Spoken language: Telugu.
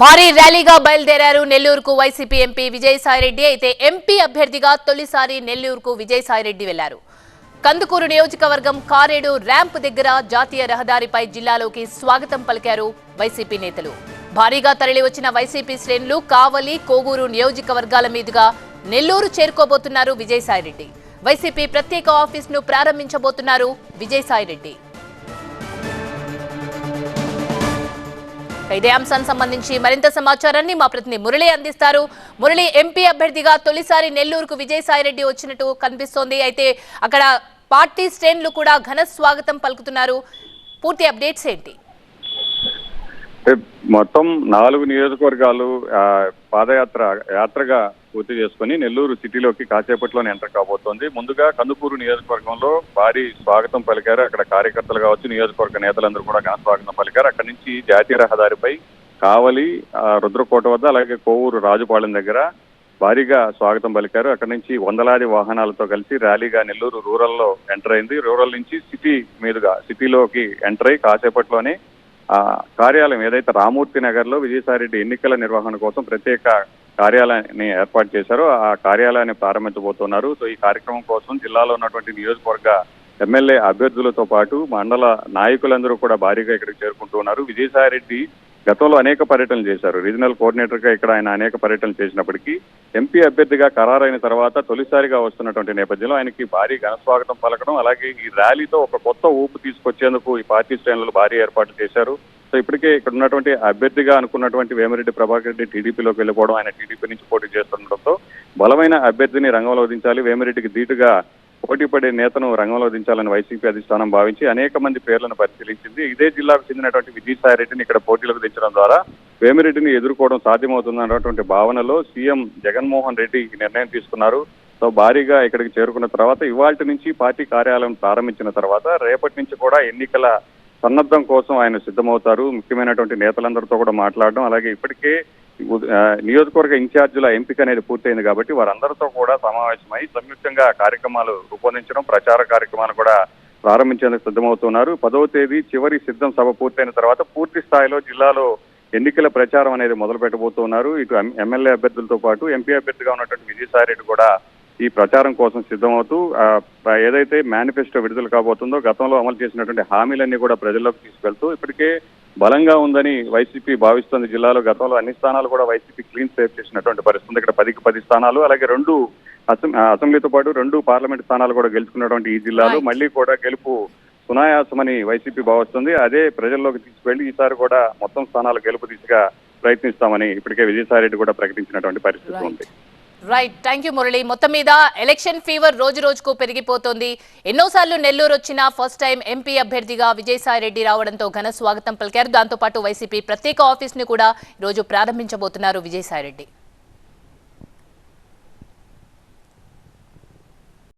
భారీ ర్యాలీగా బయలుదేరారు నెల్లూరుకు వైసీపీ ఎంపీ విజయసాయిరెడ్డి. అయితే ఎంపీ అభ్యర్థిగా తొలిసారి నెల్లూరుకు విజయసాయిరెడ్డి వెళ్ళారు. కందుకూరు నియోజకవర్గం కారేడు ర్యాంప్ దగ్గర జాతీయ రహదారిపై జిల్లాలోకి స్వాగతం పలికారు వైసీపీ నేతలు. భారీగా తరలివచ్చిన వైసీపీ శ్రేణులు కావలి కోగూరు నియోజకవర్గాల మీదుగా నెల్లూరు చేరుకోబోతున్నారు విజయసాయిరెడ్డి. వైసీపీ ప్రత్యేక ఆఫీసును ప్రారంభించబోతున్నారు విజయసాయిరెడ్డి. ఇదే అంశానికి సంబంధించి మరింత సమాచారాన్ని మా ప్రతినిధి మురళి అందిస్తారు. మురళి ఎంపీ అభ్యర్థిగా తొలిసారి నెల్లూరుకు విజయసాయిరెడ్డి వచ్చినట్టు కనిపిస్తోంది. అయితే అక్కడ పార్టీ శ్రేణులు కూడా ఘన స్వాగతం పలుకుతున్నారు. పూర్తి అప్డేట్స్ ఏంటి? మొత్తం నాలుగు నియోజకవర్గాలు పాదయాత్ర యాత్రగా పూర్తి చేసుకుని నెల్లూరు సిటీలోకి కాసేపట్లోనే ఎంటర్ కాబోతోంది. ముందుగా కందుకూరు నియోజకవర్గంలో భారీ స్వాగతం పలికారు అక్కడ కార్యకర్తలు కావచ్చు నియోజకవర్గ నేతలందరూ కూడా ఘన స్వాగతం పలికారు. అక్కడి నుంచి జాతీయ రహదారిపై కావలి ఆ, రుద్రకోట వద్ద అలాగే కోవూరు రాజుపాలెం దగ్గర భారీగా స్వాగతం పలికారు. అక్కడి నుంచి వందలాది వాహనాలతో కలిసి ర్యాలీగా నెల్లూరు రూరల్లో ఎంటర్ అయింది. రూరల్ నుంచి సిటీ మీదుగా సిటీలోకి ఎంటర్ అయి కాసేపట్లోనే ఆ కార్యాలయం ఏదైతే రామూర్తి నగర్లో విజయసాయిరెడ్డి ఎన్నికల నిర్వహణ కోసం ప్రత్యేక కార్యాలయాన్ని ఏర్పాటు చేశారు ఆ కార్యాలయాన్ని ప్రారంభించబోతున్నారు. సో ఈ కార్యక్రమం కోసం జిల్లాలో ఉన్నటువంటి నియోజకవర్గ ఎమ్మెల్యే అభ్యర్థులతో పాటు మండల నాయకులందరూ కూడా భారీగా ఇక్కడికి చేరుకుంటున్నారు విజయసాయిరెడ్డి గతంలో అనేక పర్యటనలు చేశారు. రీజనల్ కోఆర్డినేటర్గా ఇక్కడ ఆయన అనేక పర్యటనలు చేసినప్పటికీ ఎంపీ అభ్యర్థిగా ఖరారైన తర్వాత తొలిసారిగా వస్తున్నటువంటి నేపథ్యంలో ఆయనకి భారీ ఘనస్వాగతం పలకడం అలాగే ఈ ర్యాలీతో ఒక కొత్త ఊపు తీసుకొచ్చేందుకు ఈ పార్టీ శ్రేణులు భారీ ఏర్పాట్లు చేశారు. సో ఇప్పటికే ఇక్కడ ఉన్నటువంటి అభ్యర్థిగా అనుకున్నటువంటి వేమిరెడ్డి ప్రభాకర్ రెడ్డి టీడీపీలోకి వెళ్ళిపోవడం ఆయన టీడీపీ నుంచి పోటీ చేస్తుండటంతో బలమైన అభ్యర్థిని రంగంలో దించాలి వేమిరెడ్డికి ధీటుగా పోటీ పడే నేతను రంగంలో దించాలని వైసీపీ అధిష్టానం భావించి అనేక మంది పేర్లను పరిశీలించింది. ఇదే జిల్లాకు చెందినటువంటి విజయసాయిరెడ్డిని ఇక్కడ పోటీలకు దించడం ద్వారా వేమిరెడ్డిని ఎదుర్కోవడం సాధ్యమవుతుందన్నటువంటి భావనలో సీఎం జగన్మోహన్ రెడ్డి నిర్ణయం తీసుకున్నారు. సో భారీగా ఇక్కడికి చేరుకున్న తర్వాత ఇవాళ నుంచి పార్టీ కార్యాలయం ప్రారంభించిన తర్వాత రేపటి నుంచి కూడా ఎన్నికల సన్నద్ధం కోసం ఆయన సిద్ధమవుతారు. ముఖ్యమైనటువంటి నేతలందరితో కూడా మాట్లాడడం అలాగే ఇప్పటికే నియోజకవర్గ ఇన్ఛార్జీల ఎంపిక అనేది పూర్తయింది కాబట్టి వారందరితో కూడా సమావేశమై సంయుక్తంగా కార్యక్రమాలు రూపొందించడం ప్రచార కార్యక్రమాలు కూడా ప్రారంభించేందుకు సిద్ధమవుతున్నారు. పదవ తేదీ చివరి సిద్ధం సభ పూర్తయిన తర్వాత పూర్తి స్థాయిలో జిల్లాలో ఎన్నికల ప్రచారం అనేది మొదలు పెట్టబోతున్నారు ఇటు ఎమ్మెల్యే అభ్యర్థులతో పాటు ఎంపీ అభ్యర్థిగా ఉన్నటువంటి విజయసాయిరెడ్డి కూడా ఈ ప్రచారం కోసం సిద్ధమవుతూ ఏదైతే మేనిఫెస్టో విడుదల కాబోతుందో గతంలో అమలు చేసినటువంటి హామీలన్నీ కూడా ప్రజల్లోకి తీసుకెళ్తూ ఇప్పటికే బలంగా ఉందని వైసీపీ భావిస్తోంది జిల్లాలో గతంలో అన్ని స్థానాలు కూడా వైసీపీ క్లీన్ సేవ్ చేసినటువంటి పరిస్థితి. ఇక్కడ పదికి పది స్థానాలు అలాగే రెండు అసెంబ్లీతో పాటు రెండు పార్లమెంట్ స్థానాలు కూడా గెలుచుకున్నటువంటి ఈ జిల్లాలో. మళ్ళీ కూడా గెలుపు సునాయాసమని వైసీపీ భావిస్తుంది అదే ప్రజల్లోకి తీసుకువెళ్ళి ఈసారి కూడా మొత్తం స్థానాలు గెలుపు దిశగా ప్రయత్నిస్తామని ఇప్పటికే విజయసాయిరెడ్డి కూడా ప్రకటించినటువంటి పరిస్థితి. ఉంది రైట్ థ్యాంక్ యూ మురళి మొత్తం మీద ఎలక్షన్ ఫీవర్ రోజు రోజుకు పెరిగిపోతోంది. ఎన్నోసార్లు నెల్లూరు వచ్చిన ఫస్ట్ టైం ఎంపీ అభ్యర్థిగా విజయసాయిరెడ్డి రావడంతో ఘన స్వాగతం పలికారు. దాంతోపాటు వైసీపీ ప్రత్యేక ఆఫీస్ని కూడా ఈరోజు రోజు ప్రారంభించబోతున్నారు విజయసాయిరెడ్డి